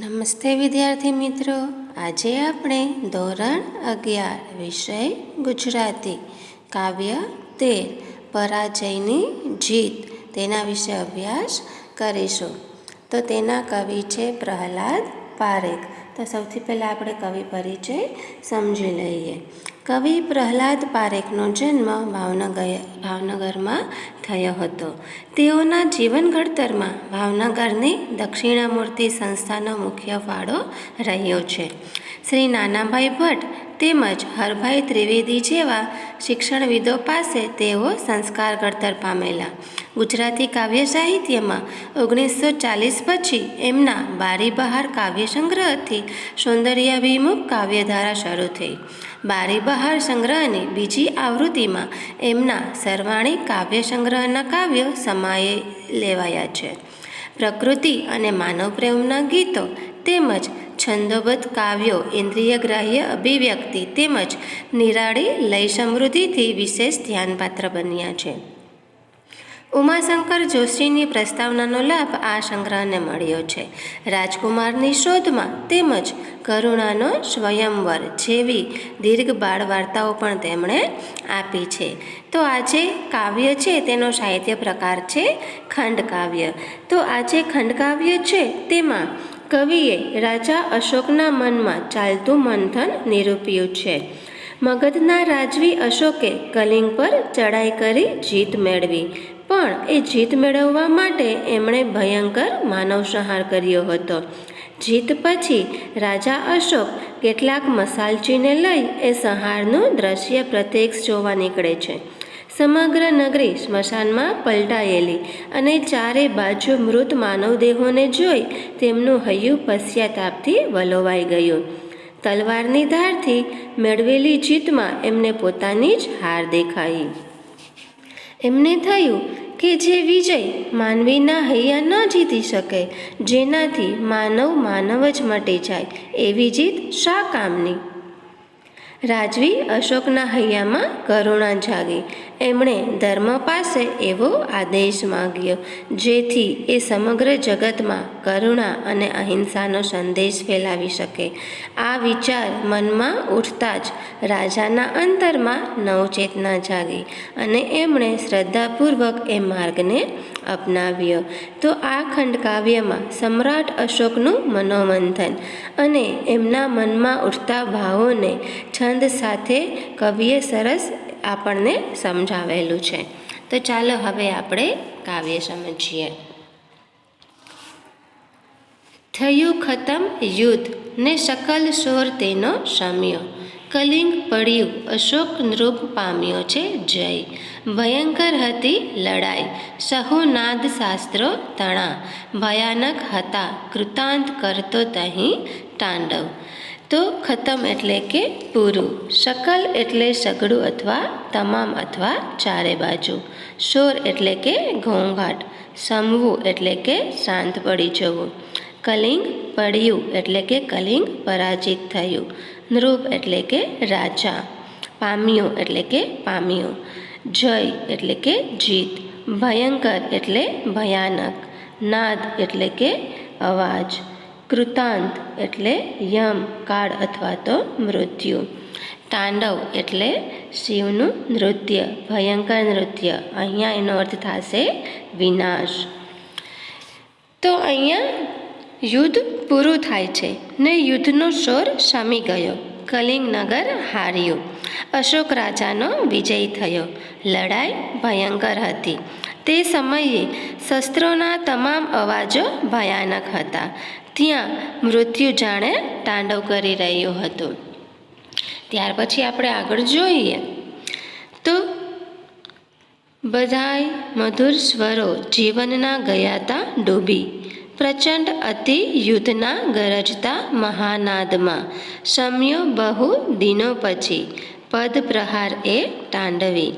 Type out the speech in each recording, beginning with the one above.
નમસ્તે વિદ્યાર્થી મિત્રો. આજે આપણે ધોરણ અગિયાર વિષય ગુજરાતી. કાવ્ય તેર પરાજયની જીત. તેના વિશે અભ્યાસ કરીશું. તો તેના કવિ છે પ્રહલાદ પારેખ. તો સૌથી પહેલાં આપણે કવિ પરિચય સમજી લઈએ. કવિ પ્રહલાદ પારેખનો જન્મ ભાવનગર ભાવનગરમાં થયો હતો. તેઓના જીવન ઘડતરમાં ભાવનગરની દક્ષિણામૂર્તિ સંસ્થાનો મુખ્ય ફાળો રહ્યો છે. શ્રી નાનાભાઈ ભટ્ટ તેમજ હરભાઈ ત્રિવેદી જેવા શિક્ષણવિદો પાસે તેઓ સંસ્કાર ઘડતર પામેલા. ગુજરાતી કાવ્ય સાહિત્યમાં ઓગણીસો ચાલીસ પછી એમના બારી બહાર કાવ્ય સંગ્રહથી સૌંદર્યાભિમુખ કાવ્યધારા શરૂ થઈ. બારી બહાર સંગ્રહની બીજી આવૃત્તિમાં એમના સરવાણી કાવ્ય સંગ્રહના કાવ્યો સમાયે લેવાયા છે. પ્રકૃતિ અને માનવ પ્રેમના ગીતો તેમજ છંદોબદ્ધ કાવ્યો ઇન્દ્રિય ગ્રાહ્ય અભિવ્યક્તિ તેમજ નિરાળી લય સમૃદ્ધિથી વિશેષ ધ્યાનપાત્ર બન્યા છે. ઉમાશંકર જોશીની પ્રસ્તાવનાનો લાભ આ સંગ્રહને મળ્યો છે. રાજકુમારની શોધમાં તેમજ કરુણાનો સ્વયંવર જેવી દીર્ઘ બાળ વાર્તાઓ પણ તેમણે આપી છે. તો આજે કાવ્ય છે તેનો સાહિત્ય પ્રકાર છે ખંડકાવ્ય તો આજે ખંડકાવ્ય છે તેમાં કવિએ રાજા અશોકના મનમાં ચાલતું મંથન નિરૂપ્યું છે. મગધના રાજવી અશોકે કલિંગ પર ચડાઈ કરી જીત મેળવી, પણ એ જીત મેળવવા માટે એમણે ભયંકર માનવસંહાર કર્યો હતો. જીત પછી રાજા અશોક કેટલાક મસાલચીને લઈ એ સંહારનું દ્રશ્ય પ્રત્યક્ષ જોવા નીકળે છે. સમગ્ર નગરી સ્મશાનમાં પલટાયેલી અને ચારે બાજુ મૃત માનવદેહોને જોઈ તેમનું હૈયું પશ્ચાતાપથી વલોવાઈ ગયું. તલવારની ધારથી મેળવેલી જીતમાં એમને પોતાની જ હાર દેખાઈ. એમને થયું કે જે વિજય માનવીના હૈયા ન જીતી શકે, જેનાથી માનવ માનવ જ મટી જાય, એવી જીત શા કામની? રાજવી અશોકના હૈયામાં કરુણા જાગી. એમણે ધર્મ પાસે એવો આદેશ માગ્યો, જેથી એ સમગ્ર જગતમાં કરુણા અને અહિંસાનો સંદેશ ફેલાવી શકે. આ વિચાર મનમાં ઉઠતા જ રાજાના અંતરમાં નવચેતના જાગી અને એમણે શ્રદ્ધાપૂર્વક એ માર્ગને અપનાવ્યો. તો આ ખંડકાવ્યમાં સમ્રાટ અશોકનું મનોમંથન અને એમના મનમાં ઉઠતા ભાવોને છંદ સાથે કવિએ સરસ આપણને સમજાવેલું છે. તો ચાલો હવે આપણે કાવ્ય સમજીએ. થયું ખતમ યુદ્ધ ને સકલ શોર તેનો શમ્યો કલિંગ પડ્યું અશોક નૃપ પામ્યો છે, જય. ભયંકર હતી લડાઈ. સહુનાદ શાસ્ત્રો તણા. ભયાનક હતા, કૃતાંત કરતો તહીં તાંડવ. તો ખતમ એટલે કે પૂરું. શકલ એટલે સગડું અથવા તમામ અથવા ચારે બાજુ. શોર એટલે કે ઘોંઘાટ. સમવું એટલે કે શાંત પડી જવું. કલિંગ પડ્યું એટલે કે કલિંગ પરાજિત થયું. નૃપ એટલે કે રાજા. પામ્યું એટલે કે પામ્યું. જય એટલે કે જીત. ભયંકર એટલે ભયાનક. નાદ એટલે કે અવાજ. કૃતાંત એટલે યમ, કાળ અથવા તો મૃત્યુ. તાંડવ એટલે શિવનું નૃત્ય. ભયંકર નૃત્ય. અહીંયા એનો અર્થ થશે વિનાશ. તો અહીંયા યુદ્ધ પૂરું થાય છે ને યુદ્ધનો શોર શમી ગયો. કલિંગનગર હાર્યું. અશોક રાજાનો વિજય થયો. લડાઈ ભયંકર હતી. તે સમયે શસ્ત્રોના તમામ અવાજો ભયાનક હતા. ત્યાં મૃત્યુ જાણે તાંડવ કરી રહ્યું હતું. ત્યાર પછી આપણે આગળ જોઈએ. તો બધાય મધુર સ્વરો જીવનના ગયા હતા ડૂબી. પ્રચંડ અતિ યુદ્ધના ગરજતા મહાનાદમાં. શમ્યો બહુ દિનો પછી પદ પ્રહાર એ તાંડવી.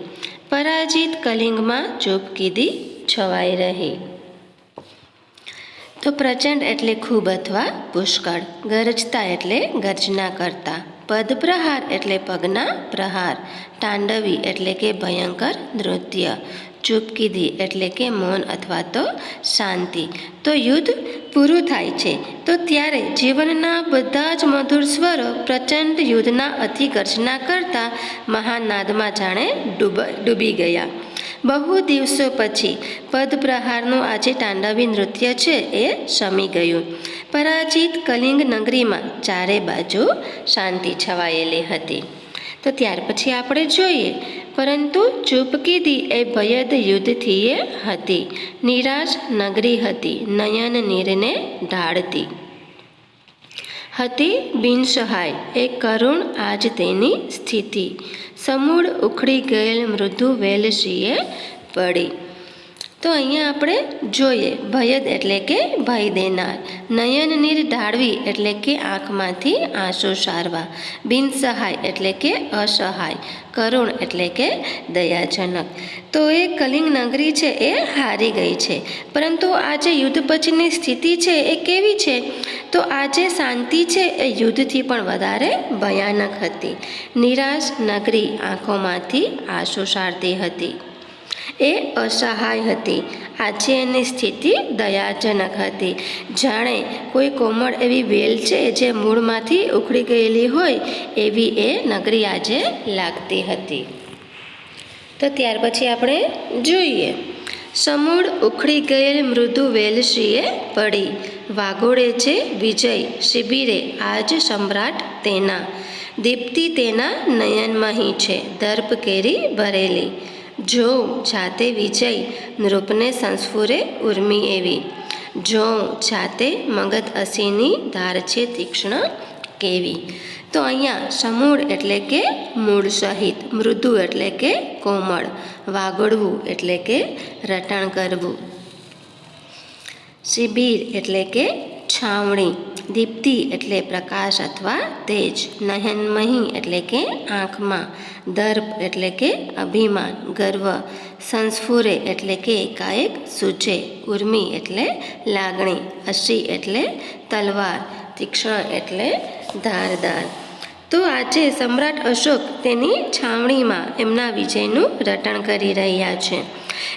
પરાજિત કલિંગમાં ચૂપ કીધી છવાઈ રહી. તો પ્રચંડ એટલે ખૂબ અથવા પુષ્કળ, ગરજતા એટલે ગર્જના કરતા. પદપ્રહાર એટલે પગના પ્રહાર, તાંડવી એટલે કે ભયંકર નૃત્ય. ચૂપકીધી એટલે કે મૌન અથવા તો શાંતિ. તો યુદ્ધ પૂરું થાય છે. તો ત્યારે જીવનના બધા જ મધુર સ્વરો પ્રચંડ યુદ્ધના અતિગર્જના કરતા મહાનાદમાં જાણે ડૂબ, ડૂબી ગયા. બહુ દિવસો પછી પદપ્રહારનું આજે તાંડવી નૃત્ય છે એ શમી ગયું. પરાજિત કલિંગ નગરીમાં ચારે બાજુ શાંતિ છવાયેલી હતી. તો ત્યાર પછી આપણે જોઈએ પરંતુ ચૂપકીદી એ ભયદ યુદ્ધથી એ હતી. નિરાશ નગરી હતી. નયન નીરને ઢાળતી. હતી બિનસહાય. એ કરુણ આજ તેની સ્થિતિ. સમૂળ ઉખડી ગયેલ મૃદુ વેલશીએ પડી. તો અહીંયા આપણે જોઈએ ભયદ એટલે કે ભય દેનાર. નયન નીર ઢાળવી એટલે કે આંખમાંથી આંસુ સારવા. બિનસહાય એટલે કે અસહાય. કરુણ એટલે કે દયાજનક. તો એ કલિંગ નગરી છે એ હારી ગઈ છે. પરંતુ આજે યુદ્ધ પછીની સ્થિતિ છે એ કેવી છે? તો આજે શાંતિ છે એ યુદ્ધથી પણ વધારે ભયાનક હતી. નિરાશ નગરી આંખોમાંથી આંસુ સારતી હતી. એ અસહાય હતી. આજે એની સ્થિતિ દયાજનક હતી. જાણે કોઈ કોમળ એવી વેલ છે જે મૂળમાંથી ઉખડી ગયેલી હોય એવી એ નગરી આજે લાગતી હતી. તો ત્યાર પછી આપણે જોઈએ. સમૂળ ઉખડી ગયેલ મૃદુ વેલશ્રીએ પડી. વાગોળે છે વિજય શિબિરે આજ સમ્રાટ તેના. દીપ્તિ તેના નયનમહી છે. દર્પ કેરી ભરેલી. જો જાતે વિજય નૃપને સંસ્ફુરે ઉર્મી એવી. જો જાતે મગધ અસીની ધાર છે તીક્ષ્ણ કેવી. તો અહીંયા સમૂળ એટલે કે મૂળ સહિત, મૃદુ એટલે કે કોમળ વાગોળવું એટલે કે રટણ કરવું. શિબિર એટલે કે છાવણી, દીપ્તિ એટલે પ્રકાશ અથવા તેજ, નયનમહી એટલે કે આંખમાં, દર્પ એટલે કે અભિમાન, ગર્વ, સંસ્ફુરે એટલે કે એકાએક સૂચે ઉર્મી એટલે લાગણી અશી એટલે તલવાર, તીક્ષ્ણ એટલે ધારદાર. તો આજે સમ્રાટ અશોક તેની છાવણીમાં એમના વિજયનું રટણ કરી રહ્યા છે.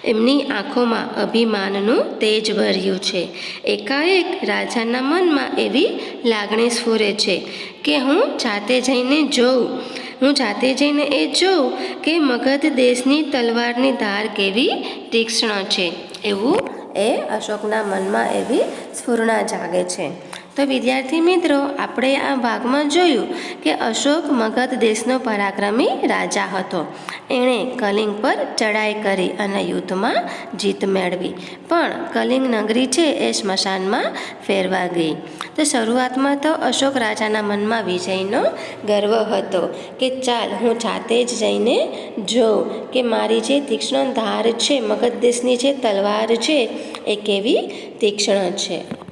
એમની આંખોમાં અભિમાનનું તેજ ભર્યું છે. એકાએક રાજાના મનમાં એવી લાગણી સ્ફુરે છે કે હું જાતે જઈને જોઉં, હું જાતે જઈને એ જોઉં કે મગધ દેશની તલવારની ધાર કેવી તીક્ષ્ણ છે. એવું એ અશોકના મનમાં એવી સ્ફૂર્ણા જાગે છે. તો વિદ્યાર્થી મિત્રો, આપણે આ ભાગમાં જોયું કે અશોક મગધ દેશનો પરાક્રમી રાજા હતો. એણે કલિંગ પર ચડાઈ કરી અને યુદ્ધમાં જીત મેળવી. પણ કલિંગ નગરી છે એ સ્મશાનમાં ફેરવા ગઈ. તો શરૂઆતમાં તો અશોક રાજાના મનમાં વિજયનો ગર્વ હતો કે ચાલ, હું જાતે જ જઈને જોઉં કે મારી જે તીક્ષ્ણ ધાર છે, મગધ દેશની જે તલવાર છે, એ કેવી તીક્ષ્ણ છે.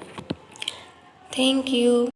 Thank you.